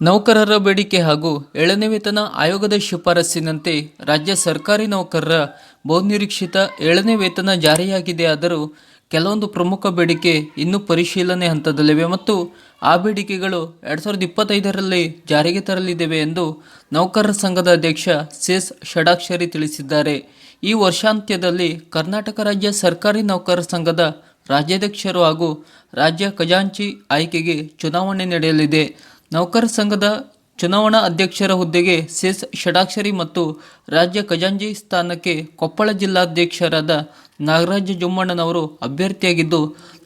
ನೌಕರರ ಬೇಡಿಕೆ ಹಾಗೂ ಏಳನೇ ವೇತನ ಆಯೋಗದ ಶಿಫಾರಸ್ಸಿನಂತೆ ರಾಜ್ಯ ಸರ್ಕಾರಿ ನೌಕರರ ಬಹುನಿರೀಕ್ಷಿತ ಏಳನೇ ವೇತನ ಜಾರಿಯಾಗಿದೆ ಆದರೂ ಕೆಲವೊಂದು ಪ್ರಮುಖ ಬೇಡಿಕೆ ಇನ್ನೂ ಪರಿಶೀಲನೆ ಹಂತದಲ್ಲಿವೆ ಮತ್ತು ಆ ಬೇಡಿಕೆಗಳು ಎರಡು ಸಾವಿರದ ಇಪ್ಪತ್ತೈದರಲ್ಲಿ ಜಾರಿಗೆ ತರಲಿದ್ದೇವೆ ಎಂದು ನೌಕರರ ಸಂಘದ ಅಧ್ಯಕ್ಷ ಸಿಎಸ್ ಷಡಾಕ್ಷರಿ ತಿಳಿಸಿದ್ದಾರೆ. ಈ ವರ್ಷಾಂತ್ಯದಲ್ಲಿ ಕರ್ನಾಟಕ ರಾಜ್ಯ ಸರ್ಕಾರಿ ನೌಕರರ ಸಂಘದ ರಾಜ್ಯಾಧ್ಯಕ್ಷರು ಹಾಗೂ ರಾಜ್ಯ ಖಜಾಂಚಿ ಆಯ್ಕೆಗೆ ಚುನಾವಣೆ ನಡೆಯಲಿದೆ. ನೌಕರ ಸಂಘದ ಚುನಾವಣಾ ಅಧ್ಯಕ್ಷರ ಹುದ್ದೆಗೆ ಸೆಸ್ ಷಡಾಕ್ಷರಿ ಮತ್ತು ರಾಜ್ಯ ಖಜಾಂಜಿ ಸ್ಥಾನಕ್ಕೆ ಕೊಪ್ಪಳ ಜಿಲ್ಲಾಧ್ಯಕ್ಷರಾದ ನಾಗರಾಜ ಜುಮ್ಮಣ್ಣನವರು ಅಭ್ಯರ್ಥಿಯಾಗಿದ್ದು,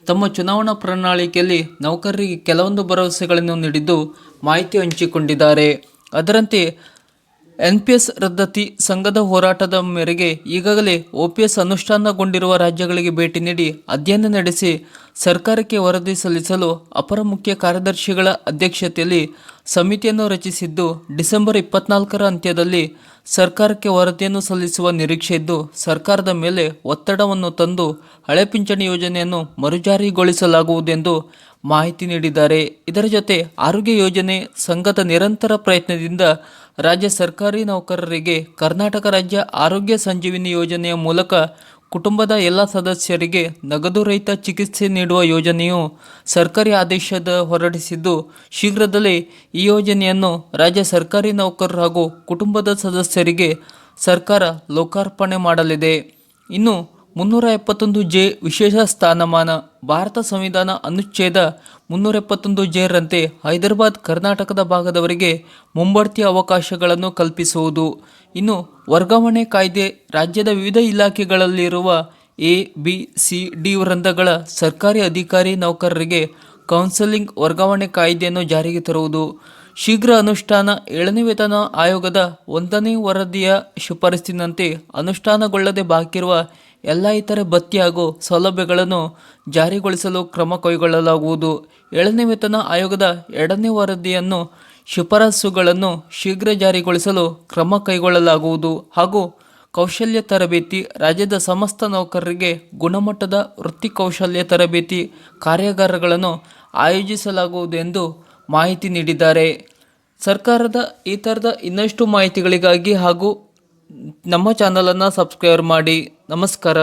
ತಮ್ಮ ಚುನಾವಣಾ ಪ್ರಣಾಳಿಕೆಯಲ್ಲಿ ನೌಕರರಿಗೆ ಕೆಲವೊಂದು ಭರವಸೆಗಳನ್ನು ನೀಡಿದ್ದು ಮಾಹಿತಿ ಹಂಚಿಕೊಂಡಿದ್ದಾರೆ. ಅದರಂತೆ ಎನ್ ಪಿ ಎಸ್ ರದ್ದತಿ ಸಂಘದ ಹೋರಾಟದ ಮೇರೆಗೆ ಈಗಾಗಲೇ ಓಪಿಎಸ್ ಅನುಷ್ಠಾನಗೊಂಡಿರುವ ರಾಜ್ಯಗಳಿಗೆ ಭೇಟಿ ನೀಡಿ ಅಧ್ಯಯನ ನಡೆಸಿ ಸರ್ಕಾರಕ್ಕೆ ವರದಿ ಸಲ್ಲಿಸಲು ಅಪರ ಮುಖ್ಯ ಕಾರ್ಯದರ್ಶಿಗಳ ಅಧ್ಯಕ್ಷತೆಯಲ್ಲಿ ಸಮಿತಿಯನ್ನು ರಚಿಸಿದ್ದು ಡಿಸೆಂಬರ್ ಇಪ್ಪತ್ನಾಲ್ಕರ ಅಂತ್ಯದಲ್ಲಿ ಸರ್ಕಾರಕ್ಕೆ ವರದಿಯನ್ನು ಸಲ್ಲಿಸುವ ನಿರೀಕ್ಷೆ ಇದ್ದು ಸರ್ಕಾರದ ಮೇಲೆ ಒತ್ತಡವನ್ನು ತಂದು ಹಳೆ ಪಿಂಚಣಿ ಯೋಜನೆಯನ್ನು ಮರುಜಾರಿಗೊಳಿಸಲಾಗುವುದೆಂದು ಮಾಹಿತಿ ನೀಡಿದ್ದಾರೆ. ಇದರ ಜೊತೆ ಆರೋಗ್ಯ ಯೋಜನೆ ಸಂಘದ ನಿರಂತರ ಪ್ರಯತ್ನದಿಂದ ರಾಜ್ಯ ಸರ್ಕಾರಿ ನೌಕರರಿಗೆ ಕರ್ನಾಟಕ ರಾಜ್ಯ ಆರೋಗ್ಯ ಸಂಜೀವಿನಿ ಯೋಜನೆಯ ಮೂಲಕ ಕುಟುಂಬದ ಎಲ್ಲ ಸದಸ್ಯರಿಗೆ ನಗದು ರಹಿತ ಚಿಕಿತ್ಸೆ ನೀಡುವ ಯೋಜನೆಯು ಸರ್ಕಾರಿ ಆದೇಶದ ಹೊರಡಿಸಿದ್ದು, ಶೀಘ್ರದಲ್ಲೇ ಈ ಯೋಜನೆಯನ್ನು ರಾಜ್ಯ ಸರ್ಕಾರಿ ನೌಕರರು ಹಾಗೂ ಕುಟುಂಬದ ಸದಸ್ಯರಿಗೆ ಸರ್ಕಾರ ಲೋಕಾರ್ಪಣೆ ಮಾಡಲಿದೆ. ಇನ್ನು ಮುನ್ನೂರ ಎಪ್ಪತ್ತೊಂದು ಜೆ ವಿಶೇಷ ಸ್ಥಾನಮಾನ, ಭಾರತ ಸಂವಿಧಾನ ಅನುಚ್ಛೇದ ಮುನ್ನೂರ ಎಪ್ಪತ್ತೊಂದು ಜೆರಂತೆ ಹೈದರಾಬಾದ್, ಕರ್ನಾಟಕದ ಭಾಗದವರಿಗೆ ಮುಂಬಡ್ತಿ ಅವಕಾಶಗಳನ್ನು ಕಲ್ಪಿಸುವುದು. ಇನ್ನು ವರ್ಗಾವಣೆ ಕಾಯ್ದೆ ರಾಜ್ಯದ ವಿವಿಧ ಇಲಾಖೆಗಳಲ್ಲಿರುವ ಎ, ಬಿ, ಸಿ, ಡಿ ವೃಂದಗಳ ಸರ್ಕಾರಿ ಅಧಿಕಾರಿ ನೌಕರರಿಗೆ ಕೌನ್ಸೆಲಿಂಗ್ ವರ್ಗಾವಣೆ ಕಾಯ್ದೆಯನ್ನು ಜಾರಿಗೆ ತರುವುದು. ಶೀಘ್ರ ಅನುಷ್ಠಾನ ಏಳನೇ ವೇತನ ಆಯೋಗದ ಒಂದನೇ ವರದಿಯ ಶಿಫಾರಸ್ಸಿನಂತೆ ಅನುಷ್ಠಾನಗೊಳ್ಳದೆ ಬಾಕಿರುವ ಎಲ್ಲ ಇತರೆ ಭತ್ಯೆ ಹಾಗೂ ಸೌಲಭ್ಯಗಳನ್ನು ಜಾರಿಗೊಳಿಸಲು ಕ್ರಮ ಕೈಗೊಳ್ಳಲಾಗುವುದು. ಏಳನೇ ವೇತನ ಆಯೋಗದ ಎರಡನೇ ವರದಿಯನ್ನು ಶಿಫಾರಸುಗಳನ್ನು ಶೀಘ್ರ ಜಾರಿಗೊಳಿಸಲು ಕ್ರಮ ಕೈಗೊಳ್ಳಲಾಗುವುದು ಹಾಗೂ ಕೌಶಲ್ಯ ತರಬೇತಿ, ರಾಜ್ಯದ ಸಮಸ್ತ ನೌಕರರಿಗೆ ಗುಣಮಟ್ಟದ ವೃತ್ತಿ ಕೌಶಲ್ಯ ತರಬೇತಿ ಕಾರ್ಯಾಗಾರಗಳನ್ನು ಆಯೋಜಿಸಲಾಗುವುದು ಎಂದು ಮಾಹಿತಿ ನೀಡಿದ್ದಾರೆ. ಸರ್ಕಾರದ ಈ ಥರದ ಇನ್ನಷ್ಟು ಮಾಹಿತಿಗಳಿಗಾಗಿ ಹಾಗೂ ನಮ್ಮ ಚಾನಲನ್ನು ಸಬ್ಸ್ಕ್ರೈಬ್ ಮಾಡಿ. ನಮಸ್ಕಾರ.